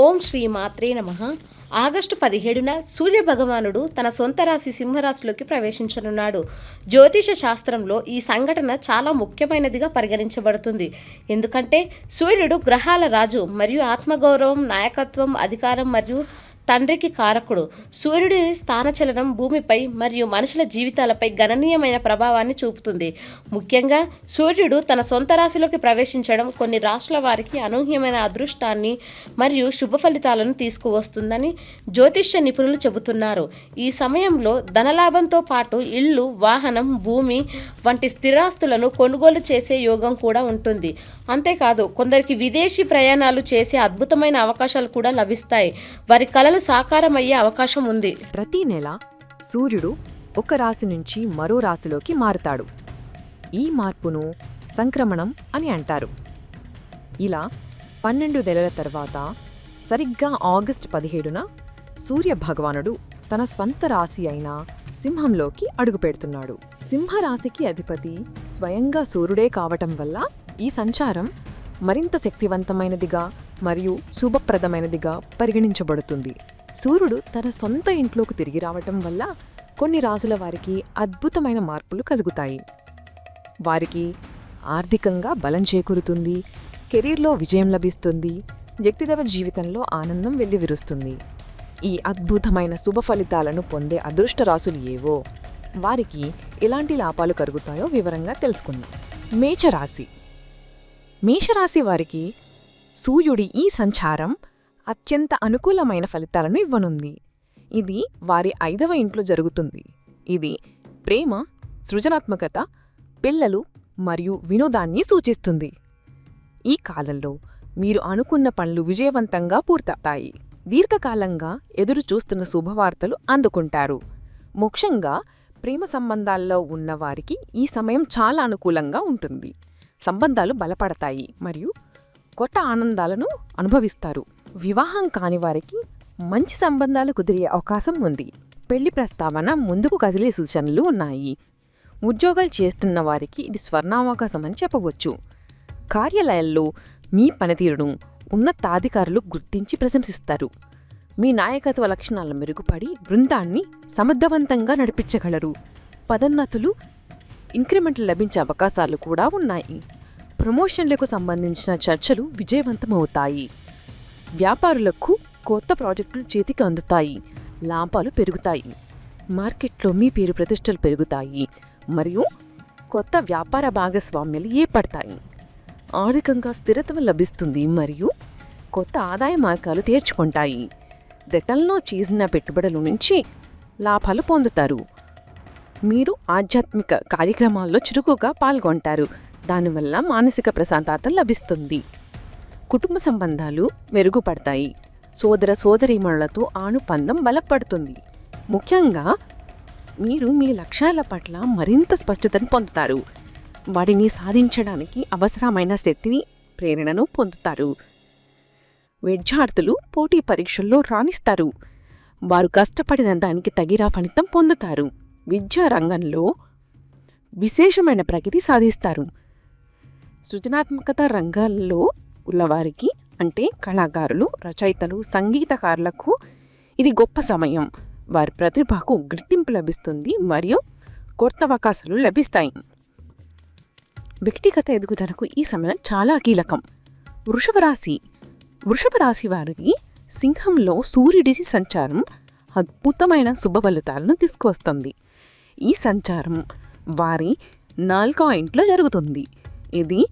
ఓం శ్రీ మాత్రే నమ. ఆగస్టు పదిహేడున సూర్య భగవానుడు తన సొంత రాశి సింహరాశిలోకి ప్రవేశించనున్నాడు. జ్యోతిష శాస్త్రంలో ఈ సంఘటన చాలా ముఖ్యమైనదిగా పరిగణించబడుతుంది. ఎందుకంటే సూర్యుడు గ్రహాల రాజు మరియు ఆత్మగౌరవం నాయకత్వం అధికారం మరియు తండ్రికి కారకుడు. సూర్యుడి స్థానచలనం భూమిపై మరియు మనుషుల జీవితాలపై గణనీయమైన ప్రభావాన్ని చూపుతుంది. ముఖ్యంగా సూర్యుడు తన సొంత రాశిలోకి ప్రవేశించడం కొన్ని రాష్ట్రాల వారికి అనూహ్యమైన అదృష్టాన్ని మరియు శుభ ఫలితాలను తీసుకువస్తుందని జ్యోతిష్య నిపుణులు చెబుతున్నారు. ఈ సమయంలో ధనలాభంతో పాటు ఇల్లు వాహనం భూమి వంటి స్థిరాస్తులను కొనుగోలు చేసే యోగం కూడా ఉంటుంది. అంతేకాదు కొందరికి విదేశీ ప్రయాణాలు చేసే అద్భుతమైన అవకాశాలు కూడా లభిస్తాయి. వారి కలలు సాకారమయ్యే అవకాశం ఉంది. ప్రతి నెల సూర్యుడు ఒక రాశి నుంచి మరో రాశిలోకి మారుతాడు. ఈ మార్పును సంక్రమణం అని అంటారు. ఇలా పన్నెండు నెలల తర్వాత సరిగ్గా ఆగస్టు పదిహేడున సూర్య భగవానుడు తన స్వంత రాశి అయిన సింహంలోకి అడుగుపెడుతున్నాడు సింహరాశికి అధిపతి స్వయంగా సూర్యుడే కావటం వల్ల ఈ సంచారం మరింత శక్తివంతమైనదిగా మరియు శుభప్రదమైనదిగా పరిగణించబడుతుంది. సూర్యుడు తన సొంత ఇంట్లోకి తిరిగి రావటం వల్ల కొన్ని రాజుల వారికి అద్భుతమైన మార్పులు కలుగుతాయి. వారికి ఆర్థికంగా బలం చేకూరుతుంది కెరీర్లో విజయం లభిస్తుంది వ్యక్తిగత జీవితంలో ఆనందం వెల్లివిరుస్తుంది. ఈ అద్భుతమైన శుభ ఫలితాలను పొందే అదృష్ట రాసులు ఏవో వారికి ఎలాంటి లాభాలు కలుగుతాయో వివరంగా తెలుసుకుందాం. మేషరాశి. మేషరాశి వారికి సూర్యుడి ఈ సంచారం అత్యంత అనుకూలమైన ఫలితాలను ఇవ్వనుంది. ఇది వారి ఐదవ ఇంట్లో జరుగుతుంది. ఇది ప్రేమ సృజనాత్మకత పిల్లలు మరియు వినోదాన్ని సూచిస్తుంది. ఈ కాలంలో మీరు అనుకున్న పనులు విజయవంతంగా పూర్తవుతాయి. దీర్ఘకాలంగా ఎదురు చూస్తున్న శుభవార్తలు అందుకుంటారు. ముఖ్యంగా ప్రేమ సంబంధాల్లో ఉన్నవారికి ఈ సమయం చాలా అనుకూలంగా ఉంటుంది. సంబంధాలు బలపడతాయి మరియు కొత్త ఆనందాలను అనుభవిస్తారు. వివాహం కాని వారికి మంచి సంబంధాలు కుదిరే అవకాశం ఉంది. పెళ్ళి ప్రస్తావన ముందుకు కదిలే సూచనలు ఉన్నాయి. ఉద్యోగాలు చేస్తున్న వారికి ఇది స్వర్ణావకాశం అని చెప్పవచ్చు. కార్యాలయాల్లో మీ పనితీరును ఉన్నతాధికారులు గుర్తించి ప్రశంసిస్తారు. మీ నాయకత్వ లక్షణాలు మెరుగుపడి బృందాన్ని సమర్థవంతంగా నడిపించగలరు. పదోన్నతులు ఇంక్రిమెంట్లు లభించే అవకాశాలు కూడా ఉన్నాయి. ప్రమోషన్లకు సంబంధించిన చర్చలు విజయవంతమవుతాయి. వ్యాపారులకు కొత్త ప్రాజెక్టులు చేతికి అందుతాయి. లాభాలు పెరుగుతాయి. మార్కెట్లో మీ పేరు ప్రతిష్టలు పెరుగుతాయి. మరియు కొత్త వ్యాపార భాగస్వామ్యాలు ఏర్పడతాయి. ఆర్థికంగా స్థిరత్వం లభిస్తుంది మరియు కొత్త ఆదాయ మార్గాలు తీర్చుకుంటాయి. గతంలో చేసిన పెట్టుబడుల నుంచి లాభాలు పొందుతారు. మీరు ఆధ్యాత్మిక కార్యక్రమాల్లో చురుకుగా పాల్గొంటారు. దానివల్ల మానసిక ప్రశాంతత లభిస్తుంది. కుటుంబ సంబంధాలు మెరుగుపడతాయి. సోదర సోదరీమణులతో ఆనుబంధం బలపడుతుంది. ముఖ్యంగా మీరు మీ లక్ష్యాల పట్ల మరింత స్పష్టతను పొందుతారు. వాటిని సాధించడానికి అవసరమైన శక్తిని ప్రేరణను పొందుతారు. విద్యార్థులు పోటీ పరీక్షల్లో రాణిస్తారు. వారు కష్టపడిన దానికి తగిన ఫలితం పొందుతారు. విద్యా రంగంలో విశేషమైన ప్రగతి సాధిస్తారు. సృజనాత్మకత రంగాల్లో ఉన్నవారికి అంటే కళాకారులు రచయితలు సంగీతకారులకు ఇది గొప్ప సమయం. వారి ప్రతిభకు గుర్తింపు లభిస్తుంది మరియు కొత్త అవకాశాలు లభిస్తాయి. వ్యక్తిగత ఎదుగుదలకు ఈ సమయం చాలా కీలకం. వృషభ రాశి. వృషభ రాశి వారికి సింహంలో సూర్యుడి సంచారం అద్భుతమైన శుభ ఫలితాలను తీసుకువస్తుంది. ఈ సంచారం వారి నాలుగో ఇంట్లో జరుగుతుంది. ఇది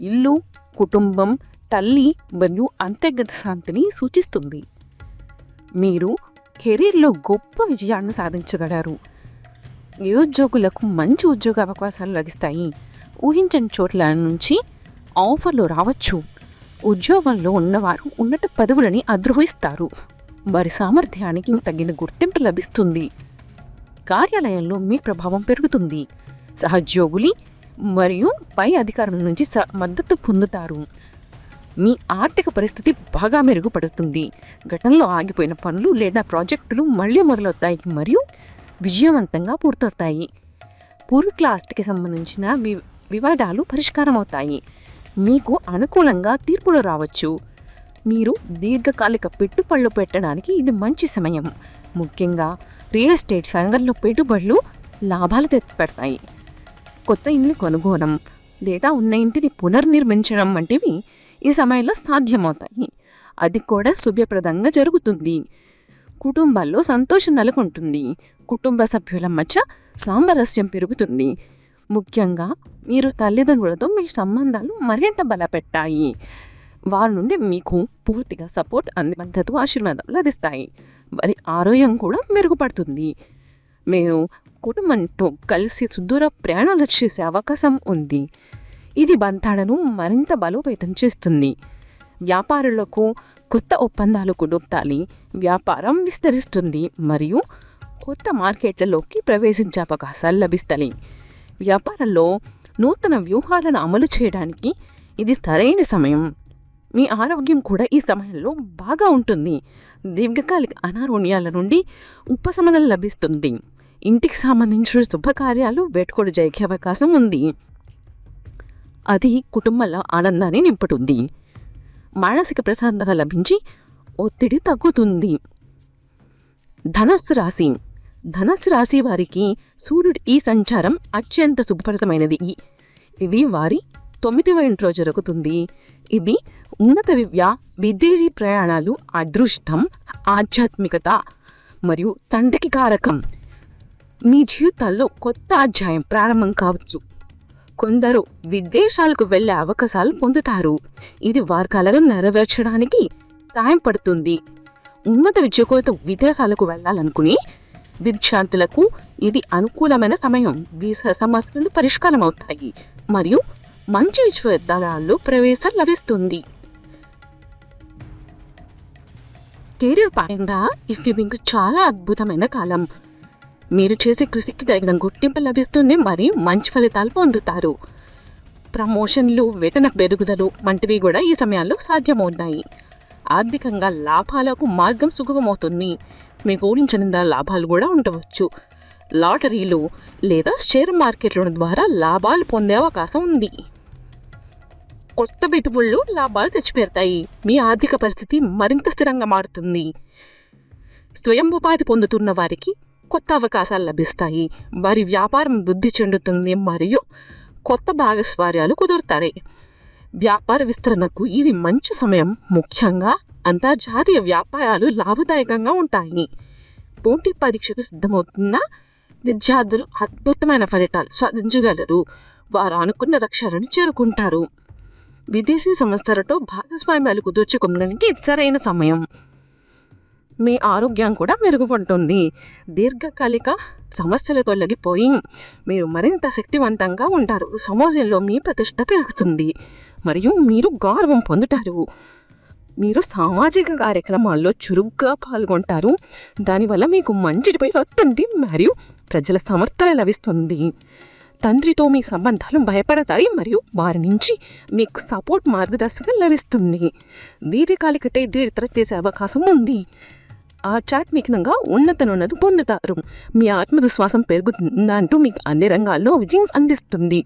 ఇల్లు కుటుంబం తల్లి మరియు అంతర్గత శాంతిని సూచిస్తుంది. మీరు కెరీర్లో గొప్ప విజయాన్ని సాధించగలరు. నిరుద్యోగులకు మంచి ఉద్యోగ అవకాశాలు లభిస్తాయి. ఊహించని చోట్ల నుంచి ఆఫర్లు రావచ్చు. ఉద్యోగంలో ఉన్నవారు ఉన్నత పదవులని అద్రోహిస్తారు వారి సామర్థ్యానికి తగిన గుర్తింపు లభిస్తుంది. కార్యాలయంలో మీ ప్రభావం పెరుగుతుంది. సహోద్యోగులి మరియు పై అధికారుల నుంచి స మద్దతు పొందుతారు. మీ ఆర్థిక పరిస్థితి బాగా మెరుగుపడుతుంది. గతంలో ఆగిపోయిన పనులు లేదా ప్రాజెక్టులు మళ్ళీ మొదలవుతాయి మరియు విజయవంతంగా పూర్తవుతాయి. పూర్వీకుల ఆస్తికి సంబంధించిన వి వివాదాలు పరిష్కారం అవుతాయి మీకు అనుకూలంగా తీర్పులు రావచ్చు. మీరు దీర్ఘకాలిక పెట్టుబడులు పెట్టడానికి ఇది మంచి సమయం. ముఖ్యంగా రియల్ ఎస్టేట్ రంగంలో పెట్టుబడులు లాభాలు తెచ్చిపెడతాయి కొత్త ఇల్లు కొనుగోడం లేదా ఉన్న ఇంటిని పునర్నిర్మించడం వంటివి ఈ సమయంలో సాధ్యమవుతాయి. అది కూడా శుభ్యప్రదంగా జరుగుతుంది. కుటుంబాల్లో సంతోషం నెలకొంటుంది. కుటుంబ సభ్యుల మధ్య సామరస్యం పెరుగుతుంది. ముఖ్యంగా మీరు తల్లిదండ్రులతో మీ సంబంధాలు మరింత బలపెట్టాయి. వారి నుండి మీకు పూర్తిగా సపోర్ట్ అంది మద్దతు ఆశీర్వాదం లభిస్తాయి. వారి ఆరోగ్యం కూడా మెరుగుపడుతుంది. మీరు కుటుంబంతో కలిసి సుదూర ప్రయాణాలు చేసే అవకాశం ఉంది. ఇది బంతాడను మరింత బలోపేతం చేస్తుంది. వ్యాపారులకు కొత్త ఒప్పందాలు కుదుపుతాలి వ్యాపారం విస్తరిస్తుంది మరియు కొత్త మార్కెట్లలోకి ప్రవేశించే అవకాశాలు లభిస్తాయి. వ్యాపారంలో నూతన వ్యూహాలను అమలు చేయడానికి ఇది సరైన సమయం. మీ ఆరోగ్యం కూడా ఈ సమయంలో బాగా ఉంటుంది. దీర్ఘకాలిక అనారోగ్యాల నుండి ఉపశమనం లభిస్తుంది. ఇంటికి సంబంధించిన శుభకార్యాలు వేటుకోడు జరిగే అవకాశం ఉంది. అది కుటుంబంలో ఆనందాన్ని నింపుతుంది. మానసిక ప్రశాంతత లభించి ఒత్తిడి తగ్గుతుంది. ధనస్సు రాశి. ధనస్సు రాశి వారికి సూర్యుడి ఈ సంచారం అత్యంత శుభప్రదమైనది. ఇది వారి తొమ్మిదవ ఇంట్లో జరుగుతుంది. ఇది ఉన్నత విద్య విదేశీ ప్రయాణాలు అదృష్టం ఆధ్యాత్మికత మరియు తండ్రికి కారకం. మీ జీవితాల్లో కొత్త అధ్యాయం ప్రారంభం కావచ్చు. కొందరు విదేశాలకు వెళ్ళే అవకాశాలు పొందుతారు. ఇది వారి కలను నెరవేర్చడానికి సాయం పడుతుంది. ఉన్నత విద్య కోసం విదేశాలకు వెళ్ళాలనుకుని విద్యార్థులకు ఇది అనుకూలమైన సమయం. వీసా సమస్యలు పరిష్కారం అవుతాయి మరియు మంచి విశ్వవిద్యాలయాల్లో ప్రవేశం లభిస్తుంది. కెరీర్ పరంగా ఇవి మీకు చాలా అద్భుతమైన కాలం. మీరు చేసే కృషికి తగిన గుర్తింపు లభిస్తుంది మరి మంచి ఫలితాలు పొందుతారు. ప్రమోషన్లు వేతన పెరుగుదలు వంటివి కూడా ఈ సమయాల్లో సాధ్యమవుతాయి. ఆర్థికంగా లాభాలకు మార్గం సుగమమవుతుంది. మీకు ఊహించిన లాభాలు కూడా ఉండవచ్చు. లాటరీలు లేదా షేర్ మార్కెట్ల ద్వారా లాభాలు పొందే అవకాశం ఉంది. కొత్త పెట్టుబడులు లాభాలు తెచ్చిపెడతాయి. మీ ఆర్థిక పరిస్థితి మరింత స్థిరంగా మారుతుంది. స్వయం ఉపాధి పొందుతున్న వారికి కొత్త అవకాశాలు లభిస్తాయి. వారి వ్యాపారం వృద్ధి చెందుతుంది మరియు కొత్త భాగస్వార్యాలు కుదురుతాయి. వ్యాపార విస్తరణకు ఇది మంచి సమయం. ముఖ్యంగా అంతర్జాతీయ వ్యాపారాలు లాభదాయకంగా ఉంటాయి. పోటీ పరీక్షకు సిద్ధమవుతున్న విద్యార్థులు అద్భుతమైన ఫలితాలు సాధించగలరు. వారు అనుకున్న లక్ష్యాలను చేరుకుంటారు. విదేశీ సంస్థలతో భాగస్వామ్యాలు కుదుర్చుకోవడానికి ఇది సరైన సమయం. మీ ఆరోగ్యం కూడా మెరుగుపడుతుంది. దీర్ఘకాలిక సమస్యలు తొలగిపోయి మీరు మరింత శక్తివంతంగా ఉంటారు. సమాజంలో మీ ప్రతిష్ట పెరుగుతుంది. మరియు మీరు గౌరవం పొందుతారు. మీరు సామాజిక కార్యక్రమాల్లో చురుగ్గా పాల్గొంటారు. దానివల్ల మీకు మంచి పై వస్తుంది మరియు ప్రజల సమర్థన లభిస్తుంది. తండ్రితో మీ సంబంధాలు భయపడతాయి మరియు వారి నుంచి మీకు సపోర్ట్ మార్గదర్శకం లభిస్తుంది. దీర్ఘకాలిక దీర్ఘ చేసే అవకాశం ఉంది. ఆ ఆధ్యాత్మికంగా ఉన్నతనున్నది పొందుతారు. మీ ఆత్మవిశ్వాసం పెరుగుతుందంటూ మీకు అన్ని రంగాల్లో విజయం అందిస్తుంది.